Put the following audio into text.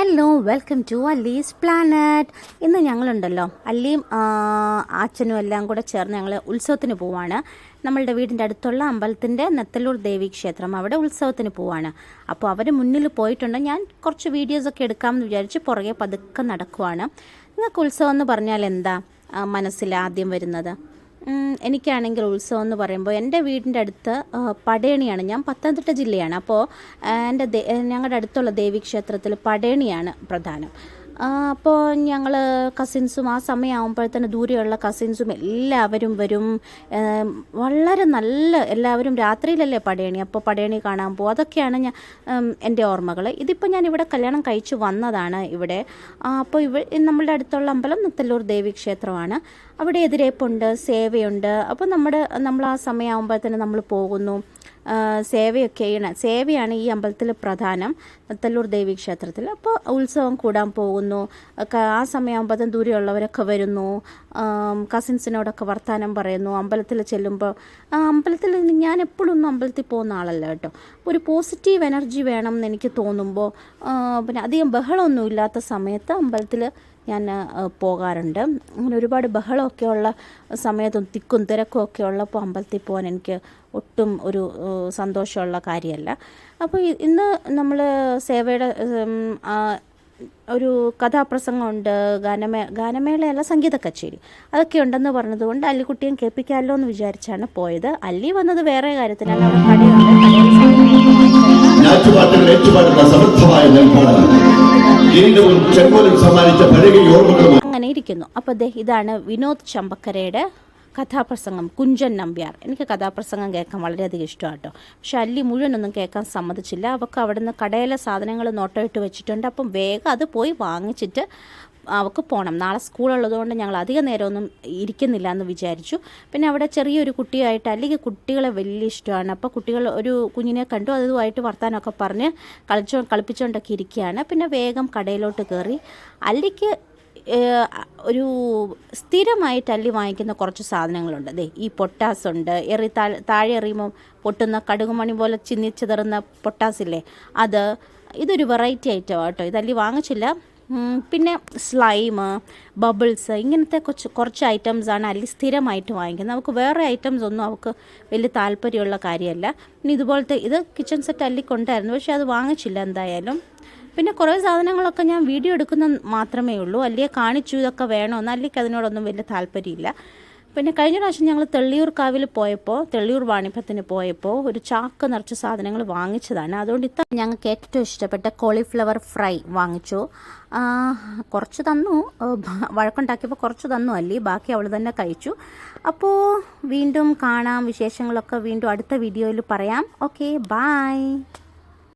Hello welcome to Alli's planet ഇന്ന് ഞങ്ങളുണ്ടല്ലോ. അല്ലിയും അച്ഛനും എല്ലാം കൂടെ ചേർന്ന് ഞങ്ങൾ ഉത്സവത്തിന് പോവാണ്. നമ്മളുടെ വീടിന്റെ അടുത്തുള്ള അമ്പലത്തിന്റെ നെത്തല്ലൂർ ദേവി ക്ഷേത്രം അവിടെ ഉത്സവത്തിന് പോവാണ്. അപ്പോൾ അവർ മുന്നിൽ പോയിട്ടുണ്ട്. ഞാൻ കുറച്ച് വീഡിയോസൊക്കെ എടുക്കാമെന്ന് വിചാരിച്ച് പുറകെ പതുക്കെ നടക്കുവാണ്. നിങ്ങൾക്ക് ഉത്സവം എന്ന് പറഞ്ഞാൽ എന്താ? മനസ്സിൽ ആദ്യം വരുന്നത്? എനിക്കാണെങ്കിൽ ഉത്സവം എന്ന് പറയുമ്പോൾ എന്റെ വീടിന്റെ അടുത്ത് പടയണിയാണ്. ഞാൻ പത്തനംതിട്ട ജില്ലയാണ്. അപ്പോൾ എന്റെ ഞങ്ങളുടെ അടുത്തുള്ള ദേവീക്ഷേത്രത്തിൽ പടയണിയാണ് പ്രധാനം. അപ്പോൾ ഞങ്ങൾ കസിൻസും ആ സമയമാകുമ്പോഴത്തേന് ദൂരെയുള്ള കസിൻസും എല്ലാവരും വരും. വളരെ നല്ല എല്ലാവരും രാത്രിയിലല്ലേ പടയണി? അപ്പോൾ പടയണി കാണാൻ പോകും അതൊക്കെയാണ് ഞാൻ എന്റെ ഓർമ്മകൾ ഇതിപ്പോൾ ഞാൻ ഇവിടെ കല്യാണം കഴിച്ചു വന്നതാണ് ഇവിടെ. അപ്പോൾ ഇവ നമ്മളുടെ അടുത്തുള്ള അമ്പലം നത്തല്ലൂർ ദേവി ക്ഷേത്രമാണ്. അവിടെ എതിരേപ്പുണ്ട് സേവയുണ്ട്. അപ്പോൾ നമ്മുടെ നമ്മൾ ആ സമയമാകുമ്പോഴത്തേന് നമ്മൾ പോകുന്നു. സേവയൊക്കെ ചെയ്യണം സേവയാണ് ഈ അമ്പലത്തിൽ പ്രധാനം. നത്തല്ലൂർ ദേവി ക്ഷേത്രത്തിൽ അപ്പോൾ ഉത്സവം കൂടാൻ പോകുന്നു. ഒക്കെ ആ സമയമാകുമ്പോഴത്തേന് ദൂരെയുള്ളവരൊക്കെ വരുന്നു. കസിൻസിനോടൊക്കെ വർത്തമാനം പറയുന്നു. അമ്പലത്തിൽ ചെല്ലുമ്പോൾ അമ്പലത്തിൽ ഞാൻ എപ്പോഴും ഒന്നും അമ്പലത്തിൽ പോകുന്ന ആളല്ല കേട്ടോ. ഒരു പോസിറ്റീവ് എനർജി വേണം എന്ന് എനിക്ക് തോന്നുമ്പോൾ പിന്നെ അധികം ബഹളമൊന്നും ഇല്ലാത്ത സമയത്ത് അമ്പലത്തിൽ ഞാൻ പോകാറുണ്ട്. അങ്ങനെ ഒരുപാട് ബഹളമൊക്കെ ഉള്ള സമയത്തും തിക്കും തിരക്കും ഒക്കെ ഉള്ളപ്പോൾ അമ്പലത്തിൽ പോകാൻ എനിക്ക് ഒട്ടും ഒരു സന്തോഷമുള്ള കാര്യമല്ല. അപ്പോൾ ഇന്ന് നമ്മൾ സേവയുടെ ഒരു കഥാപ്രസംഗമുണ്ട് ഗാനമേ ഗാനമേളയല്ല സംഗീത കച്ചേരി അതൊക്കെ ഉണ്ടെന്ന് പറഞ്ഞതുകൊണ്ട് അല്ലിക്കുട്ടിയും കേൾപ്പിക്കാമല്ലോ എന്ന് വിചാരിച്ചാണ് പോയത്. അല്ലി വന്നത് വേറെ കാര്യത്തിനല്ല അവിടെ കടയുണ്ട് അങ്ങനെ ഇരിക്കുന്നു. അപ്പോൾ ഇതാണ് വിനോദ് ചമ്പക്കരയുടെ കഥാപ്രസംഗം കുഞ്ചൻ നമ്പ്യാർ. എനിക്ക് കഥാപ്രസംഗം കേൾക്കാൻ വളരെയധികം ഇഷ്ടമാണ് കേട്ടോ പക്ഷെ അല്ലി മുഴുവനൊന്നും കേൾക്കാൻ സമ്മതിച്ചില്ല. അവൾക്ക് അവിടുന്ന് കടയിലെ സാധനങ്ങൾ നോട്ടമിട്ട് വെച്ചിട്ടുണ്ട്. അപ്പം വേഗം അത് പോയി വാങ്ങിച്ചിട്ട് അവൾക്ക് പോകണം നാളെ സ്കൂളുള്ളതുകൊണ്ട് ഞങ്ങൾ അധിക നേരമൊന്നും ഇരിക്കുന്നില്ല എന്ന് വിചാരിച്ചു. പിന്നെ അവിടെ ചെറിയൊരു കുട്ടിയായിട്ട് അല്ലെങ്കിൽ കുട്ടികളെ വലിയ ഇഷ്ടമാണ്. അപ്പോൾ കുട്ടികൾ ഒരു കുഞ്ഞിനെ കണ്ടു അതുമായിട്ട് വർത്താനമൊക്കെ പറഞ്ഞ് കളിച്ചോ കളിപ്പിച്ചുകൊണ്ടൊക്കെ ഇരിക്കുകയാണ്. പിന്നെ വേഗം കടയിലോട്ട് കയറി. അല്ലിക്ക് ഒരു സ്ഥിരമായി അല്ലി വാങ്ങിക്കുന്ന കുറച്ച് സാധനങ്ങളുണ്ട്. അതെ ഈ പൊട്ടാസ് ഉണ്ട്. എറി താഴെ എറിയുമ്പോൾ പൊട്ടുന്ന കടുകുമണി പോലെ ചിന്നി പൊട്ടാസില്ലേ അത് ഇതൊരു വെറൈറ്റി ഐറ്റം കേട്ടോ ഇതല്ലി വാങ്ങിച്ചില്ല. പിന്നെ സ്ലൈമ് ബബിൾസ് ഇങ്ങനത്തെ കുറച്ച് കുറച്ച് ഐറ്റംസാണ് അല്ലി സ്ഥിരമായിട്ട് വാങ്ങിക്കുന്നത്. നമുക്ക് വേറെ ഐറ്റംസ് ഒന്നും അവൾക്ക് വലിയ താല്പര്യമുള്ള കാര്യമല്ല. പിന്നെ ഇതുപോലത്തെ ഇത് കിച്ചൺ സെറ്റ് അല്ലി കൊണ്ടായിരുന്നു. പക്ഷേ അത് വാങ്ങിച്ചില്ല എന്തായാലും. പിന്നെ കുറേ സാധനങ്ങളൊക്കെ ഞാൻ വീഡിയോ എടുക്കുന്ന മാത്രമേ ഉള്ളൂ. അല്ലെങ്കിൽ കാണിച്ചു ഇതൊക്കെ വേണമെന്ന് അല്ലെങ്കിൽ അതിനോടൊന്നും വലിയ താല്പര്യമില്ല. പിന്നെ കഴിഞ്ഞ പ്രാവശ്യം ഞങ്ങൾ തെള്ളിയൂർ കാവിൽ പോയപ്പോൾ തെള്ളിയൂർ വാണിഭത്തിന് പോയപ്പോൾ ഒരു ചാക്ക് നിറച്ച സാധനങ്ങൾ വാങ്ങിച്ചതാണ്. അതുകൊണ്ട് ഇത്ര ഞങ്ങൾക്ക് ഏറ്റവും ഇഷ്ടപ്പെട്ട കോളിഫ്ലവർ ഫ്രൈ വാങ്ങിച്ചു. കുറച്ച് തന്നു. വഴക്കുണ്ടാക്കിയപ്പോൾ കുറച്ച് തന്നു അല്ലേ? ബാക്കി അവൾ തന്നെ കഴിച്ചു. അപ്പോൾ വീണ്ടും കാണാം. വിശേഷങ്ങളൊക്കെ വീണ്ടും അടുത്ത വീഡിയോയിൽ പറയാം. Okay bye